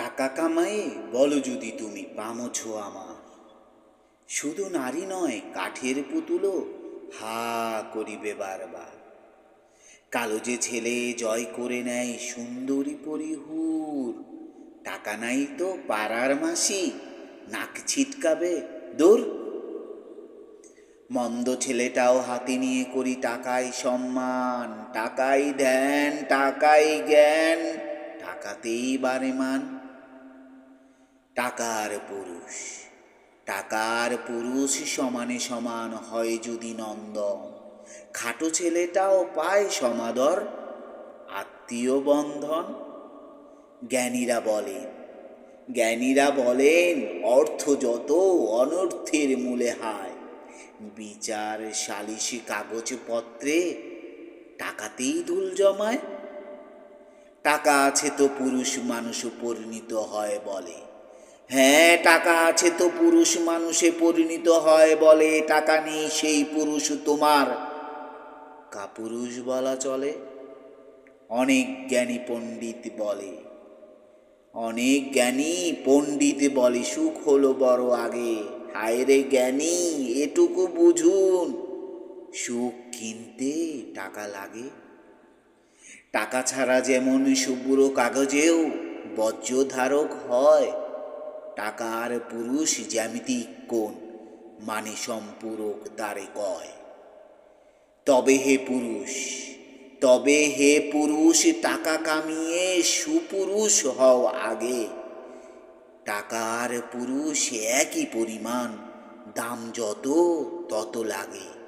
টাকা কামায়ে বলো যদি তুমি পামছ আমার। শুধু নারী নয়, কাঠের পুতুলও হা করিবে বারবার। কালো যে ছেলে জয় করে নেয় সুন্দরী পরিহুর। টাকা নাই তো পাড়ার মাসি, নাক ছিটকাবে দূর। মন্দ ছেলেটাও হাতে নিয়ে করি টাকায় সম্মান টাকাই ধ্যান টাকাই জ্ঞান। টাকাতেই বারে মান টাকার পুরুষ। টাকার পুরুষ সমানে সমান হয় যদি নন্দন। খাটো ছেলেটাও পায় সমাদর, আত্মীয় বন্ধন। জ্ঞানীরা বলেন জ্ঞানীরা বলেন, অর্থ যত অনর্থের মূলে হায়। বিচার সালিশি কাগজপত্রে টাকাতেই দুল জমায়। টাকা আছে তো পুরুষ মানুষ পরিণত হয় বলে। হ্যাঁ টাকা আছে তো পুরুষ মানুষে পরিণত হয় বলে, টাকা নেই সেই পুরুষ তোমার। কাপুরুষ বলা চলে, অনেক জ্ঞানী পণ্ডিত বলে। অনেক জ্ঞানী পণ্ডিত বলে, সুখ হলো বড় আগে। হায় রে জ্ঞানী, এটুকু বুঝুন, সুখ কিনতে টাকা লাগে? টাকা ছাড়া যেমন শুভ্র কাগজেও বজ্রধারক হয় টাকার পুরুষ জ্যামিতিক কোণ? মানে সম্পূরক তারে কয়। তবে হে পুরুষ, তবে হে পুরুষ, টাকা কামিয়ে সুপুরুষ হও আগে। টাকার পুরুষ একই পরিমাণ, দাম যত তত লাগে।